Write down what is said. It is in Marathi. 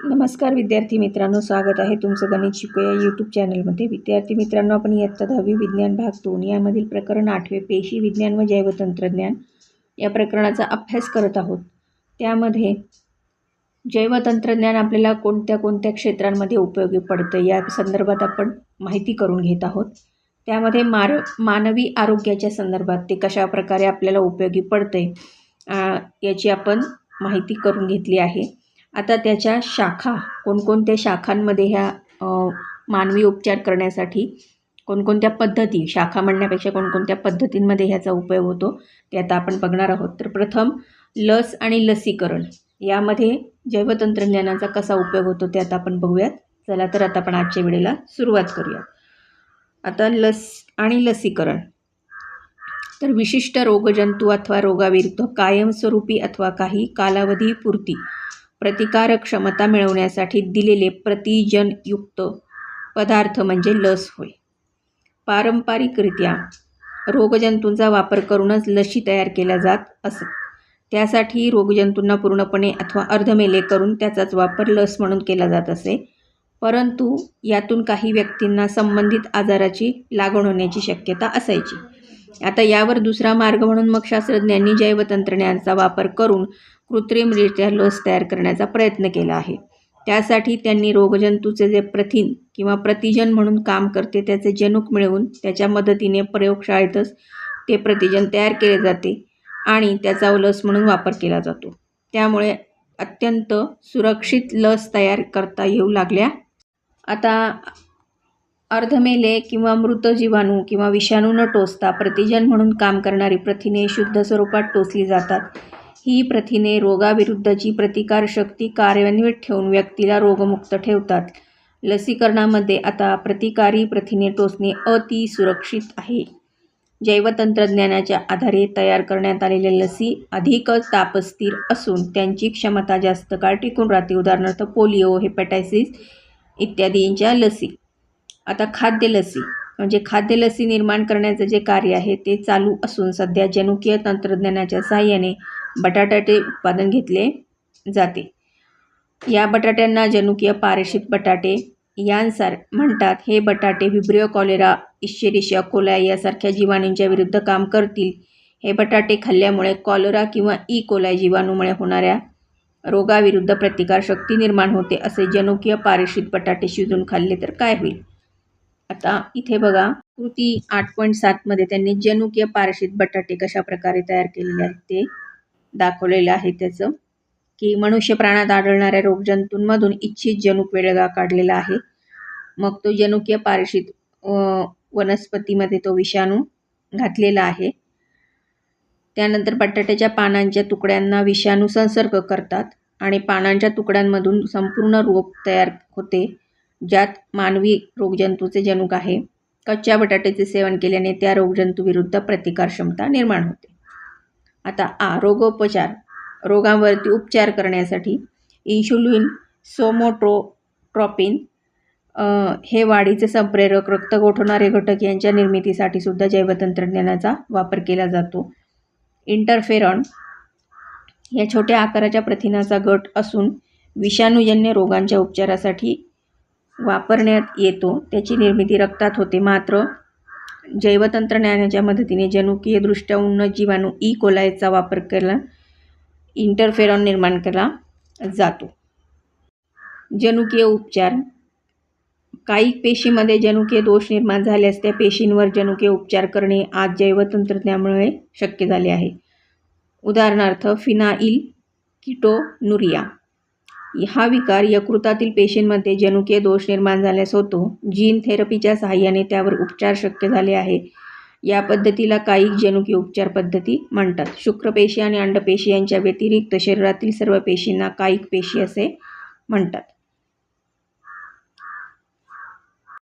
नमस्कार विद्यार्थी मित्रांनो स्वागत आहे तुमचं गणित शिकूया यूट्यूब चॅनलमध्ये विद्यार्थी मित्रांनो आपण इयत्ता दहावी विज्ञान भाग दोन यामधील प्रकरण आठवे पेशी विज्ञान व जैवतंत्रज्ञान या प्रकरणाचा अभ्यास करत आहोत. त्यामध्ये जैवतंत्रज्ञान आपल्याला कोणत्या कोणत्या क्षेत्रांमध्ये उपयोगी पडतं या संदर्भात आपण माहिती करून घेत आहोत. त्यामध्ये मार मानवी आरोग्याच्या संदर्भात ते कशाप्रकारे आपल्याला उपयोगी पडते याची आपण माहिती करून घेतली आहे. आता त्याच्या शाखा कोणकोणत्या शाखांमध्ये ह्या मानवी उपचार करण्यासाठी कोणकोणत्या पद्धती शाखा म्हणण्यापेक्षा कोणकोणत्या पद्धतींमध्ये ह्याचा उपयोग होतो ते आता आपण बघणार आहोत. तर प्रथम लस आणि लसीकरण. यामध्ये जैवतंत्रज्ञानाचा कसा उपयोग होतो ते आता आपण बघूयात. चला तर आता आपण आजच्या वेळेला सुरुवात करूया आता लस आणि लसीकरण. तर विशिष्ट रोगजंतू अथवा रोगाविरुद्ध कायमस्वरूपी अथवा काही कालावधीपुरती प्रतिकारक क्षमता मिळवण्यासाठी दिलेले प्रतिजनयुक्त पदार्थ म्हणजे लस होय. पारंपरिकरित्या रोगजंतूंचा वापर करूनच लशी तयार केल्या जात असत. त्यासाठी रोगजंतूंना पूर्णपणे अथवा अर्धमेले करून त्याचाच वापर लस म्हणून केला जात असे. परंतु यातून काही व्यक्तींना संबंधित आजाराची लागण होण्याची शक्यता असायची. आता यावर दुसरा मार्ग म्हणून मग शास्त्रज्ञांनी जैवतंत्रज्ञांचा वापर करून कृत्रिमरित्या लस तयार करण्याचा प्रयत्न केला आहे. त्यासाठी त्यांनी रोगजंतूचे जे प्रथिन किंवा प्रतिजन म्हणून काम करते त्याचे जनुक मिळवून त्याच्या मदतीने प्रयोगशाळेतच ते प्रतिजन तयार केले जाते आणि त्याचा लस म्हणून वापर केला जातो. त्यामुळे अत्यंत सुरक्षित लस तयार करता येऊ लागल्या. आता अर्धमेले किंवा मृत जीवाणू किंवा विषाणू न टोचता प्रतिजन म्हणून काम करणारी प्रथिने शुद्ध स्वरूपात टोचली जातात. ही प्रथिने रोगाविरुद्धची प्रतिकारशक्ती कार्यान्वित ठेवून व्यक्तीला रोगमुक्त ठेवतात. लसीकरणामध्ये आता प्रतिकारी प्रथिने टोचणे अति सुरक्षित आहे. जैवतंत्रज्ञानाच्या आधारे तयार करण्यात आलेल्या लसी अधिकच तापस्थिर असून त्यांची क्षमता जास्त काळ टिकून राहते. उदाहरणार्थ पोलिओ हेपॅटायसिस इत्यादींच्या लसी. आता खाद्य लसी. म्हणजे खाद्य लसी निर्माण करण्याचं जे कार्य आहे ते चालू असून सध्या जनुकीय तंत्रज्ञानाच्या सहाय्याने बटाट्याचे उत्पादन घेतले जाते. या बटाट्यांना जनुकीय पारेषित बटाटे यांसार म्हणतात. हे बटाटे विब्रिओ कॉलेरा इश्चेरिशिया कोलाय यासारख्या जीवाणूंच्या विरुद्ध काम करतील. हे बटाटे खाल्ल्यामुळे कॉलेरा किंवा ई. कोलाय जीवाणूमुळे होणाऱ्या रोगाविरुद्ध प्रतिकारशक्ती निर्माण होते. असे जनुकीय पारेषित बटाटे शिजून खाल्ले तर काय होईल? आता इथे बघा. कृती आठ पॉईंट सातमध्ये त्यांनी जनुकीय पारेषित बटाटे कशा प्रकारे तयार केलेले आहेत ते. दाखवलेलं आहे त्याचं की मनुष्य प्राणात आढळणाऱ्या रोगजंतूंमधून इच्छित जनुक वेगळा काढलेला आहे. मग तो जनुकीय पारशित वनस्पतीमध्ये तो विषाणू घातलेला आहे. त्यानंतर बटाट्याच्या पानांच्या तुकड्यांना विषाणू संसर्ग करतात आणि पानांच्या तुकड्यांमधून संपूर्ण रोग तयार होते ज्यात मानवी रोगजंतूचे जनुक आहे. कच्च्या बटाट्याचे सेवन केल्याने त्या रोगजंतूविरुद्ध प्रतिकारक्षमता निर्माण होते. आता आ रोगोपचार रोगांवरती उपचार करण्यासाठी इन्शुलिन सोमोट्रोट्रॉपिन हे वाढीचे संप्रेरक रक्त गोठवणारे घटक यांच्या निर्मितीसाठी सुद्धा जैवतंत्रज्ञानाचा वापर केला जातो. इंटरफेरॉन या छोट्या आकाराच्या प्रथिनाचा गट असून विषाणूजन्य रोगांच्या उपचारासाठी वापरण्यात येतो. त्याची निर्मिती रक्तात होते. मात्र जैवतंत्रज्ञानाच्या मदतीने जनुकीयदृष्ट्या उन्नत जीवाणू e. ई कोलायचा वापर केला इंटरफेरॉन निर्माण केला जातो. जनुकीय उपचार. काही पेशीमध्ये जनुकीय दोष निर्माण झाल्यास त्या पेशींवर जनुकीय उपचार करणे आज जैवतंत्रज्ञामुळे शक्य झाले आहे. उदाहरणार्थ फिनाईल किटोनुरिया. हा विकार यकृतातील पेशींमध्ये जनुकीय दोष निर्माण झाल्यास होतो. जीन थेरपीच्या सहाय्याने त्यावर उपचार शक्य झाले आहे. या पद्धतीला काही जनुकीय उपचार पद्धती म्हणतात. शुक्रपेशी आणि अंडपेशी यांच्या व्यतिरिक्त शरीरातील सर्व पेशींना कायिक पेशी असे म्हणतात.